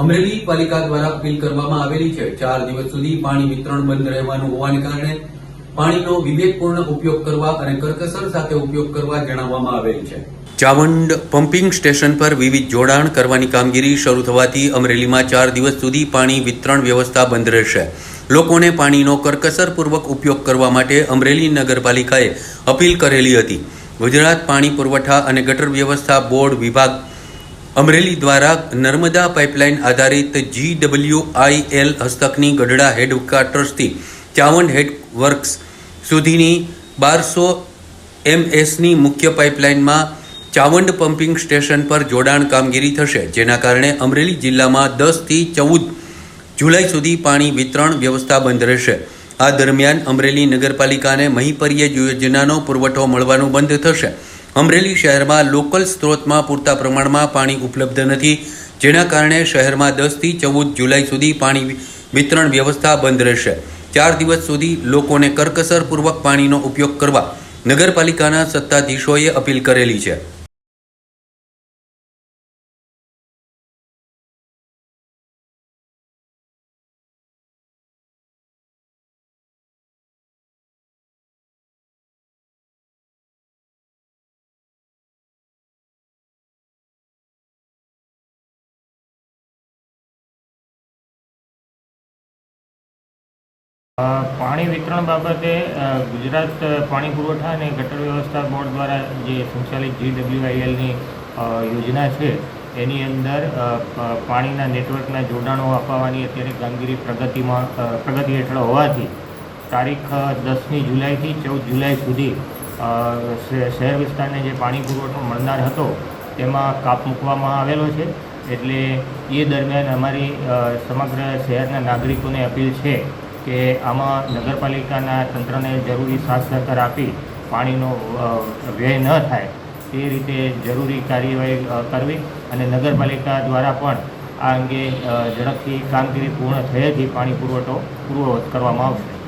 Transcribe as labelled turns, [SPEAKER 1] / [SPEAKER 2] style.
[SPEAKER 1] અમરેલી પાલિકા દ્વારા અપીલ કરવામાં આવેલી છે. ચાર દિવસ સુધી પાણી વિતરણ બંધ રહેવાનું હોવાને કારણે પાણીનો વિવેકપૂર્ણ ઉપયોગ કરવા અને કરકસર સાથે ઉપયોગ કરવા જણાવવામાં આવેલ છે. ચાવંડ પમ્પિંગ સ્ટેશન પર વિવિધ જોડાણ કરવાની કામગીરી શરૂ થવાથી અમરેલીમાં ચાર દિવસ સુધી પાણી વિતરણ વ્યવસ્થા બંધ રહેશે. લોકોને પાણીનો કરકસરપૂર્વક ઉપયોગ કરવા માટે અમરેલી નગરપાલિકાએ અપીલ કરેલી હતી. ગુજરાત પાણી પુરવઠા અને ગટર વ્યવસ્થા બોર્ડ વિભાગ અમરેલી દ્વારા નર્મદા પાઇપલાઇન આધારિત જી ડબલ્યુ આઈ એલ હસ્તકની ગઢડા હેડક્વાર્ટર્સથી ચાવંડ હેડ વર્ક્સ સુધીની બારસો એમએસની મુખ્ય પાઇપલાઇનમાં ચાવંડ પમ્પિંગ સ્ટેશન પર જોડાણ કામગીરી થશે, જેના કારણે અમરેલી જિલ્લામાં દસથી ચૌદ જુલાઈ સુધી પાણી વિતરણ વ્યવસ્થા બંધ રહેશે. આ દરમિયાન અમરેલી નગરપાલિકાને મહીપર્ય યોજનાનો પુરવઠો મળવાનું બંધ થશે. અમરેલી શહેરમાં લોકલ સ્ત્રોતમાં પૂરતા પ્રમાણમાં પાણી ઉપલબ્ધ નથી, જેના કારણે શહેરમાં દસથી ચૌદ જુલાઈ સુધી પાણી વિતરણ વ્યવસ્થા બંધ રહેશે. ચાર દિવસ સુધી લોકોને કરકસરપૂર્વક પાણીનો ઉપયોગ કરવા નગરપાલિકાના સત્તાધીશોએ અપીલ કરેલી છે.
[SPEAKER 2] પાણી વિતરણ બાબતે ગુજરાત પાણી પુરવઠા અને ગટર વ્યવસ્થા બોર્ડ દ્વારા જે સંચાલિત જી ડબલ્યુઆઈએલની યોજના છે, એની અંદર પાણીના નેટવર્કના જોડાણો અપાવવાની અત્યારે કામગીરી પ્રગતિમાં પ્રગતિ હેઠળ હોવાથી તારીખ દસમી જુલાઈથી ચૌદ જુલાઈ સુધી શહેર વિસ્તારને જે પાણી પુરવઠો મળનાર હતો, તેમાં કાપ મૂકવામાં આવેલો છે, એટલે એ દરમિયાન અમારી સમગ્ર શહેરના નાગરિકોને અપીલ છે કે આમાં નગરપાલિકાના તંત્રને જરૂરી સાથ સહકાર આપી પાણીનો વ્યય ન થાય તે રીતે જરૂરી કાર્યવાહી કરવી અને નગરપાલિકા દ્વારા પણ આ અંગે ઝડપથી કામગીરી પૂર્ણ થયેથી પાણી પુરવઠો પૂર્વવત કરવામાં આવશે.